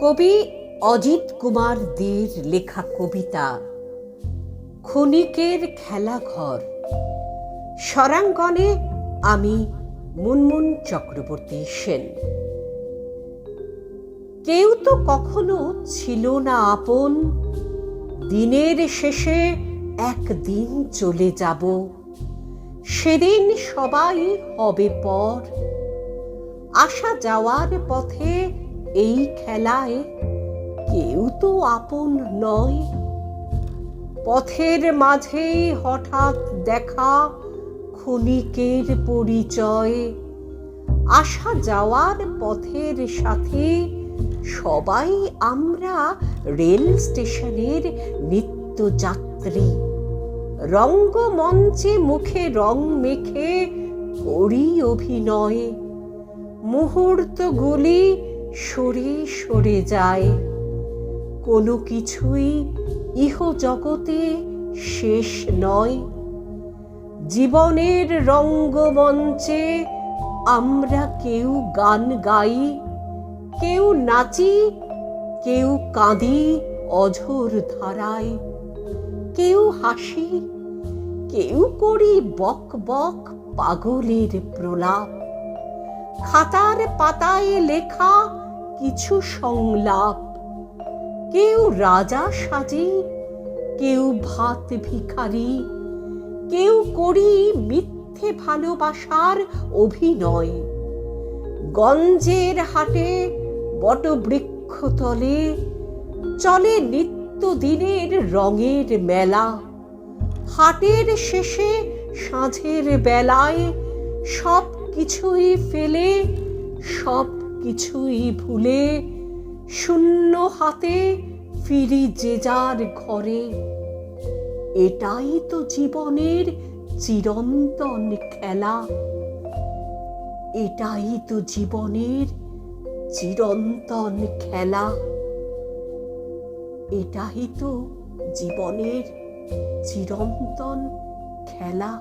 কবি অজিত কুমার দের লেখা কবিতা, ক্ষণিকের খেলাঘর স্বরাঙ্গনে আমি মুনমুন চক্রবর্তী সেন। কেউ তো কখনো ছিল না আপন, দিনের শেষে একদিন চলে যাব। সেদিন সবাই হবে পর, আসা যাওয়ার পথে এই খেলায় কেউ তো আপন নয়। পথের মাঝেই হঠাৎ দেখা ক্ষণিকের পরিচয়। আসা যাওয়ার পথের সাথে সবাই আমরা রেল স্টেশনের নিত্যযাত্রী। রঙ্গমঞ্চে মুখে রং মেখে করি অভিনয়। মুহূর্তগুলি সরে সরে যায়। কোনো কিছুই ইহ জগতে শেষ নয়। জীবনের রঙ্গমঞ্চে আমরা কেউ গান গাই, কেউ নাচি, কেউ কাঁদি অঝোর ধারায়। কেউ হাসি, কেউ করি বক বক পাগলের প্রলাপ। খাতার পাতায় লেখা কিছু সংলাপ। কেউ রাজা সাজে, কেউ ভাত ভিখারি, কেউ করি মিথ্যে ভালোবাসার অভিনয়। গঞ্জের হাটে বটবৃক্ষ তলে, চলে নিত্য দিনের রঙের মেলা। হাটের শেষে সাঁঝের বেলায় সব কিছুই ফেলে, সব কিছুই ভুলে শূন্য হাতে ফিরি যে যার ঘরে। এটাই তো জীবনের চিরন্তন খেলা। এটাই তো জীবনের চিরন্তন খেলা। এটাই তো জীবনের চিরন্তন খেলা।